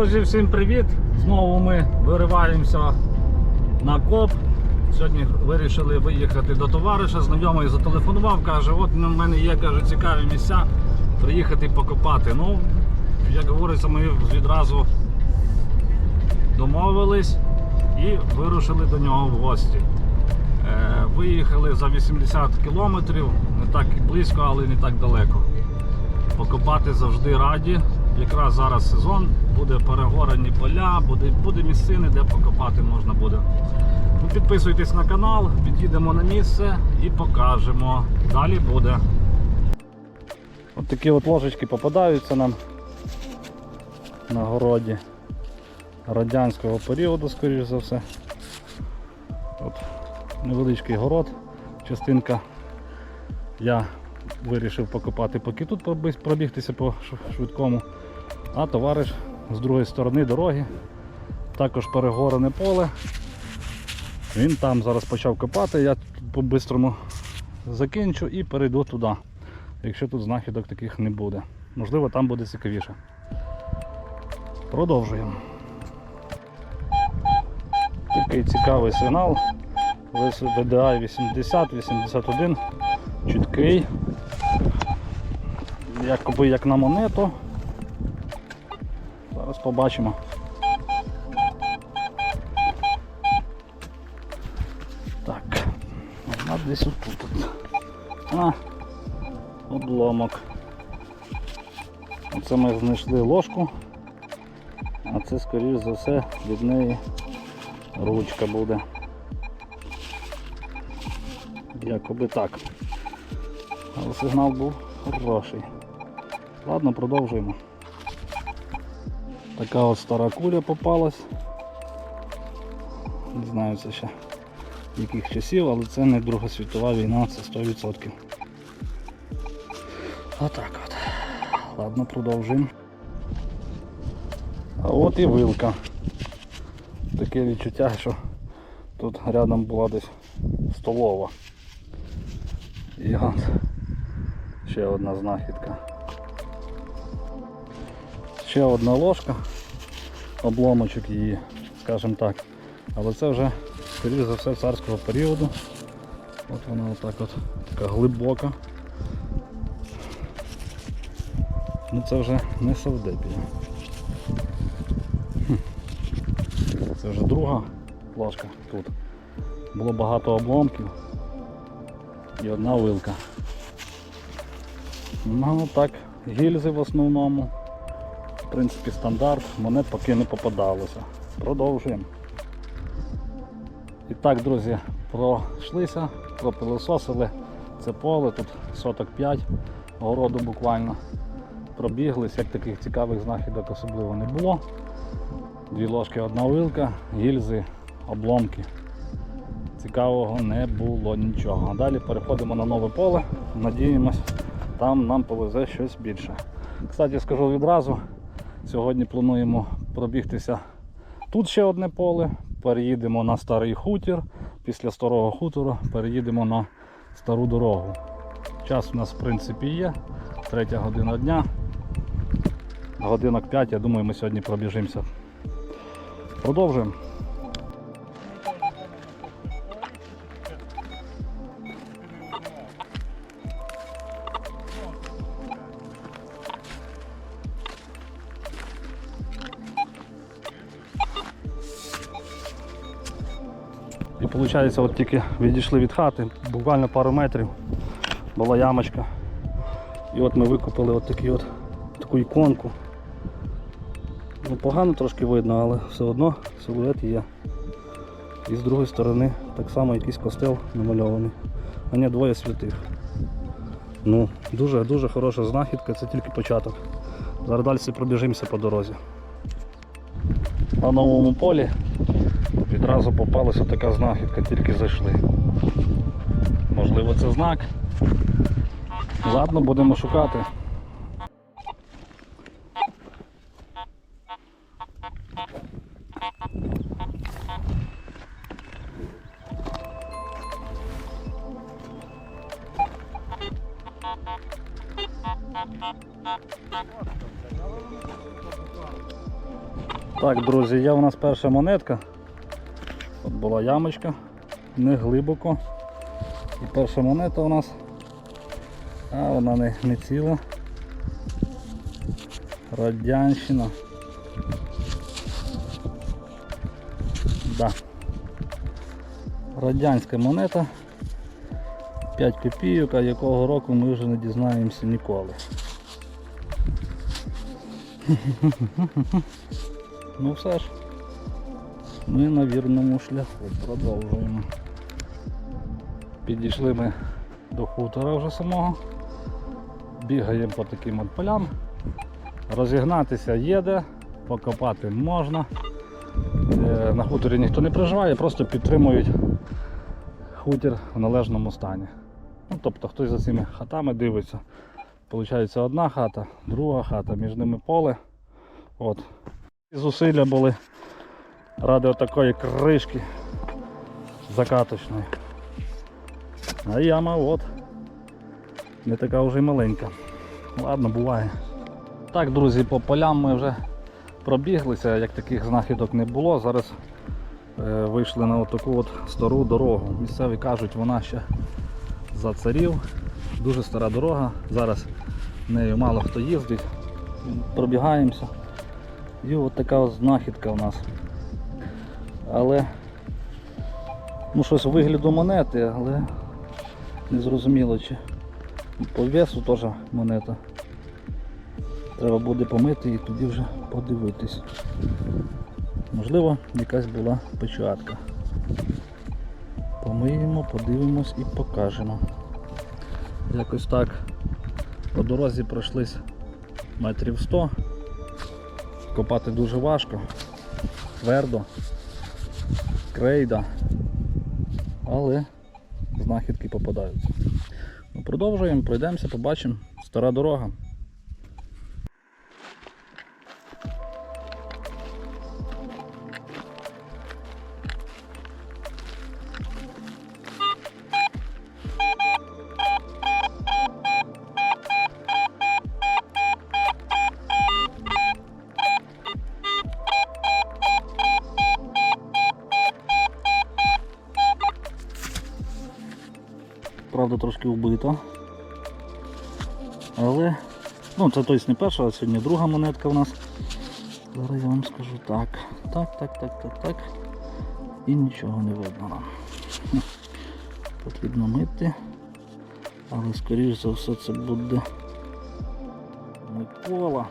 Друзі, всім привіт! Знову ми вириваємося на коп. Сьогодні вирішили виїхати до товариша. Знайомий зателефонував, каже, от на мене є каже, цікаві місця приїхати покопати. Ну, як говориться, ми відразу домовились і вирушили до нього в гості. Е, Виїхали за 80 кілометрів, не так близько, але не так далеко. Покопати завжди раді. Якраз зараз сезон, буде перегорені поля, буде, буде місцини, де покопати можна буде. Ну, підписуйтесь на канал, під'їдемо на місце і покажемо. Далі буде. От такі от ложечки попадаються нам на городі радянського періоду, скоріш за все. От невеличкий город, частинка я вирішив покопати, поки тут пробігтися по швидкому. А товариш з другої сторони дороги, також перегорене поле. Він там зараз почав копати, я тут по-бистрому закінчу і перейду туди. Якщо тут знахідок таких не буде. Можливо, там буде цікавіше. Продовжуємо. Такий цікавий сигнал. VDI 80-81. Чіткий. Якоби як на монету. Побачимо. Так, вона десь отут. А, обломок. Оце ми знайшли ложку, а це скоріш за все від неї ручка буде. Якоби так. Але сигнал був хороший. Ладно, продовжуємо. Така от стара куля попалась. Не знаю це ще яких часів, але це не Друга світова війна, це 100%. Отак от. Ладно, продовжуємо. А от і вилка. Таке відчуття, що тут рядом була десь столова. І от ще одна знахідка. Ще одна ложка, обломочок її, скажімо так. Але це вже, скоріш за все, царського періоду. От вона отак от така глибока. Ну це вже не Савдепія. Це вже друга ложка тут. Було багато обломків і одна вилка. Ну так, гільзи в основному. В принципі, стандарт, монет поки не попадалося. Продовжуємо. І так, друзі, пройшлися, пропилососили це поле, тут соток 5 городу буквально. Пробіглись, як таких цікавих знахідок особливо не було. Дві ложки, одна вилка, гільзи, обломки. Цікавого не було нічого. Далі переходимо на нове поле, надіємось, там нам повезе щось більше. Кстати, скажу відразу, сьогодні плануємо пробігтися тут ще одне поле, переїдемо на старий хутір, після старого хутору переїдемо на стару дорогу. Час у нас в принципі є, третя година дня. Годинок 5, я думаю, ми сьогодні пробіжимося. Продовжуємо. Виходить, от тільки відійшли від хати, буквально пару метрів була ямочка. І от ми викупили от такі от, таку іконку. Ну, погано трошки видно, але все одно силует є. І з другої сторони так само якийсь костел намальований. А ні, двоє святих. Ну, дуже-дуже хороша знахідка, це тільки початок. Зараз далі пробіжимося по дорозі. На новому полі відразу попалася така знахідка, тільки зайшли. Можливо це знак. Ладно, будемо шукати. Так, друзі, є у нас перша монетка. От була ямочка, не глибоко. І перша монета у нас, а вона не, не ціла. Радянщина. Да. Радянська монета. 5 копійок, а якого року ми вже не дізнаємося ніколи. Ну все ж, ми на вірному шляху продовжуємо. Підійшли ми до хутора вже самого. Бігаємо по таким от полям. Розігнатися є де, покопати можна. Е, На хуторі ніхто не проживає, просто підтримують хутір в належному стані. Ну, тобто хтось за цими хатами дивиться. Получається одна хата, друга хата, між ними поле. От. І Зусилля були ради отакої кришки закаточної. А яма от. Не така вже й маленька. Ладно, буває. Так, друзі, по полям ми вже пробіглися, як таких знахідок не було. Зараз е, вийшли на таку от стару дорогу. Місцеві кажуть, вона ще за царів. Дуже стара дорога. Зараз нею мало хто їздить. Пробігаємося. І от така от знахідка у нас. Але ну щось вигляду монети, але не зрозуміло чи по весу теж монета. Треба буде помити і тоді вже подивитись. Можливо, якась була печатка. Помиємо, подивимось і покажемо. Якось так по дорозі пройшлись метрів 100. Копати дуже важко, твердо, крейда, але знахідки попадаються. Ну, продовжуємо, пройдемося, побачимо. Стара дорога. Трошки вбита. Але, ну це тобто не перша, а сьогодні друга монетка в нас. Зараз я вам скажу так. Так, так, так, так, так. І нічого не видно нам. Потрібно мити. Але скоріш за все це буде Микола.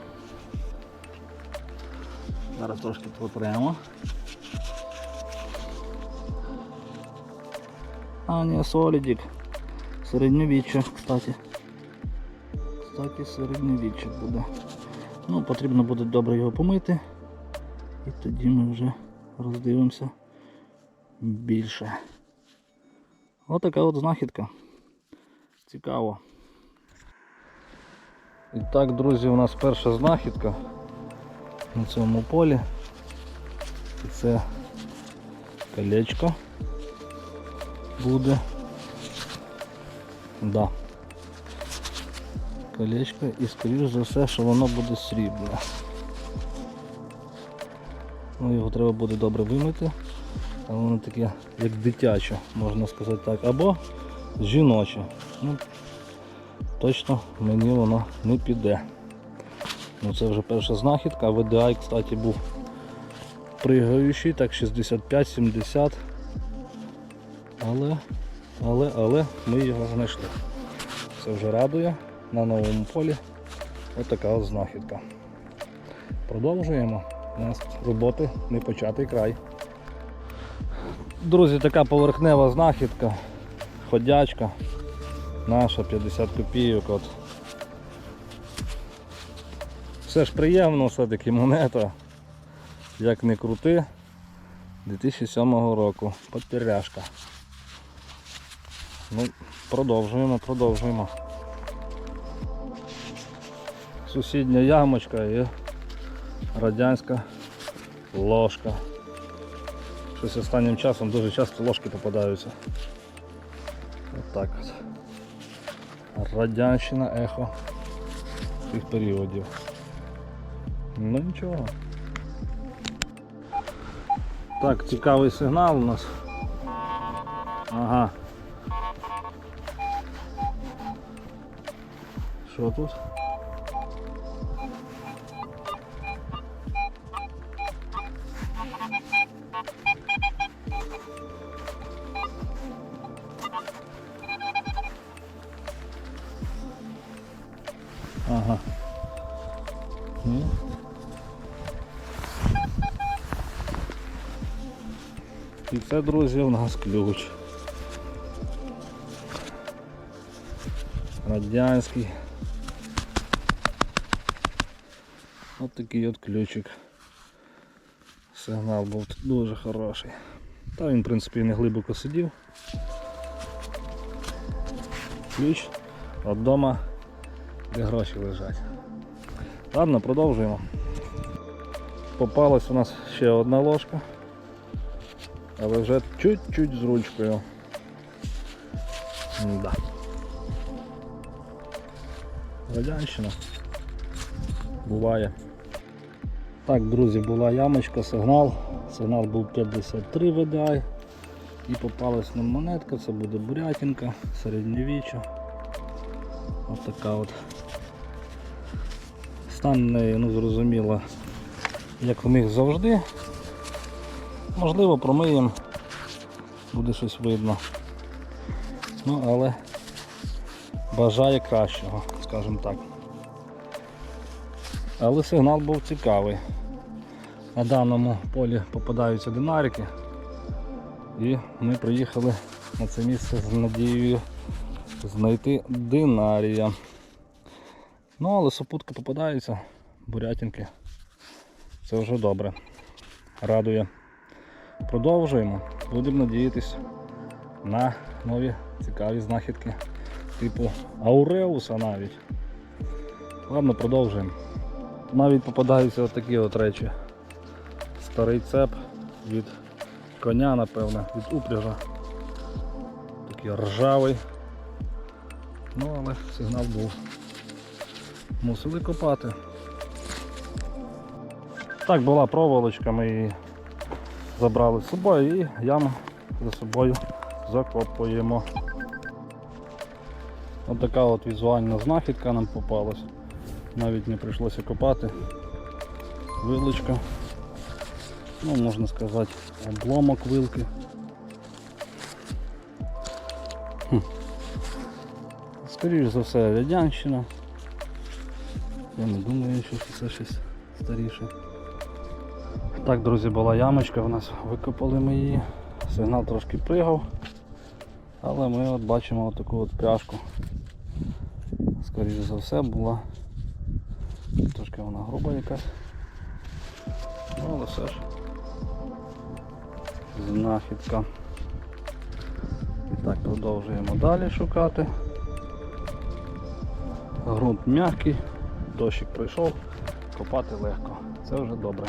Зараз трошки потремо. А, ні, солідік. Середньовіччя, кстати. Кстати, середньовіччя буде. Ну, потрібно буде добре його помити. І тоді ми вже роздивимося більше. Отака от знахідка. Цікаво. І так, друзі, у нас перша знахідка на цьому полі. Це колечко буде. Да. Колечко і скоріш за все, що воно буде срібне. Ну, його треба буде добре вимити. А воно таке як дитяче, можна сказати так. Або жіноче. Ну, точно мені воно не піде. Ну це вже перша знахідка, VDI, кстати, був пригаючий, так 65-70. Але, але, але ми його знайшли. Це вже радує на новому полі. Ось така от знахідка. Продовжуємо. У нас роботи не початий край. Друзі, така поверхнева знахідка, ходячка. Наша 50 копійок. От. Все ж приємно, все-таки монета. Як не крути. 2007 року. Потеряшка. Ну, продовжуємо, продовжуємо. Сусідня ямочка і радянська ложка. Щось останнім часом дуже часто ложки попадаються. Отак от. Радянщина ехо тих періодів. Ну нічого. Так, цікавий сигнал у нас. Ага. Що тут? Ага. Ні. І це, друзі, у нас ключ. Радянський. Ось такий от ключик. Сигнал був дуже хороший. Та він, в принципі, не глибоко сидів. Ключ від дома, де гроші лежать. Ладно, продовжуємо. Попалась у нас ще одна ложка, але вже чуть-чуть з ручкою. Да. Радянщина. Буває. Так, друзі, була ямочка, сигнал. Сигнал був 53 VDI. І попалась нам монетка, це буде бурятинка, середньовіччя. Ось така от. Стан неї, ну зрозуміло, як у них завжди. Можливо, промиємо, буде щось видно. Ну, але бажає кращого, скажімо так. Але сигнал був цікавий. На даному полі попадаються динарики. І ми приїхали на це місце з надією знайти динарія. Ну, але супутки попадаються, бурятинки. Це вже добре. Радує. Продовжуємо. Будемо надіятись на нові цікаві знахідки. Типу Ауреуса навіть. Ладно, продовжуємо. Навіть попадаються отакі от речі. Старий цеп від коня, напевно, від упряжа. Такий ржавий. Ну, але сигнал був. Мусили копати. Так, була проволочка, ми її забрали з собою і яму за собою закопуємо. Ось така от візуальна знахідка нам попалась. Навіть не прийшлося копати. Вилочка. Ну, можна сказати, обломок вилки. Хм. Скоріше за все радянщина. Я не думаю, що це щось старіше. Так, друзі, була ямочка, в нас викопали ми її. Сигнал трошки пригав. Але ми от бачимо таку от пряжку. Скоріше за все була. Трошки вона груба якась. Ну, але все ж. Знахідка. І так, продовжуємо далі шукати. Грунт м'який, дощик пройшов, копати легко. Це вже добре.